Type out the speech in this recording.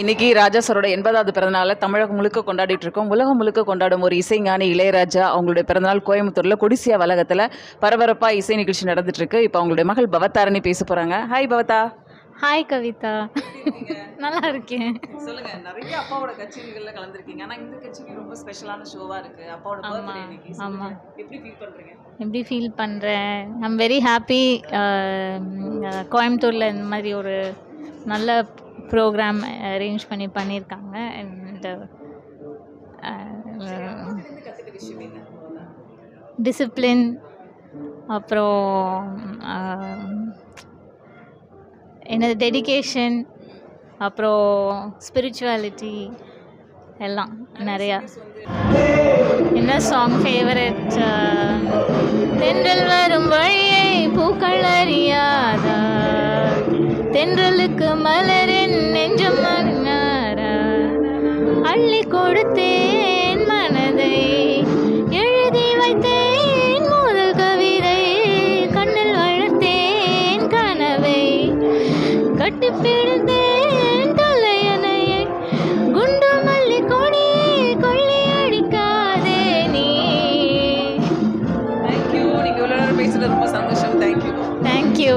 இன்னைக்கு ராஜா சாரோட எண்பதாவது பிறந்தநாளை தமிழகம் முழுக்க கொண்டாடிட்டு இருக்கோம். உலகம் முழுக்க கொண்டாடும் ஒரு இசைஞானி இளையராஜா அவங்களுடைய பிறந்தநாள் கோயம்புத்தூர்ல கொடிசியா வளாகத்துல பரபரப்பா இசை நிகழ்ச்சி நடந்துட்டு இருக்கு. இப்போ அவங்களுடைய மகள் பவதாரணி பேச போறாங்க. ஹாய் பவதா. ஹாய் கவிதா. நல்லா இருக்கேன். சொல்லுங்க நிறைய அப்பாவோட கச்சேரிகள்ல கலந்துருக்கீங்க. ஆனா இந்த கச்சேரி ரொம்ப ஸ்பெஷலான ஷோவா இருக்கு. அப்பாவோட பர்த்டே இன்னைக்கு. ஆமா. எப்படி ஃபீல் பண்றீங்க? எப்படி ஃபீல் பண்ணுறேன் ஐம் வெரி ஹாப்பி கோயம்புத்தூரில் இந்த மாதிரி ஒரு நல்ல ப்ரோக்ராம் அரேஞ்ச் பண்ணி பண்ணியிருக்காங்க. இந்த டிசிப்ளின் uh, அப்புறம் uh, என்னது டெடிகேஷன் அப்புறம் ஸ்பிரிச்சுவாலிட்டி எல்லாம் நிறையா. என்ன சாங் ஃபேவரட் தென்றல் தென்றலுக்கு மலரின் நெஞ்சம் மறுநாரா அள்ளி கொடுத்தேன் மனதை எழுதி வைத்தேன் முதல் கவிதை கண்ணில் வளர்த்தேன் கனவை கட்டிப்பிடுந்தேன் தலையணையை குண்டு மல்லி கொடியை கொள்ளி நீ. தேங்க்யூ நீங்கள் இவ்வளோ நேரம் பேசுகிறது ரொம்ப சந்தோஷம். Thank you thank you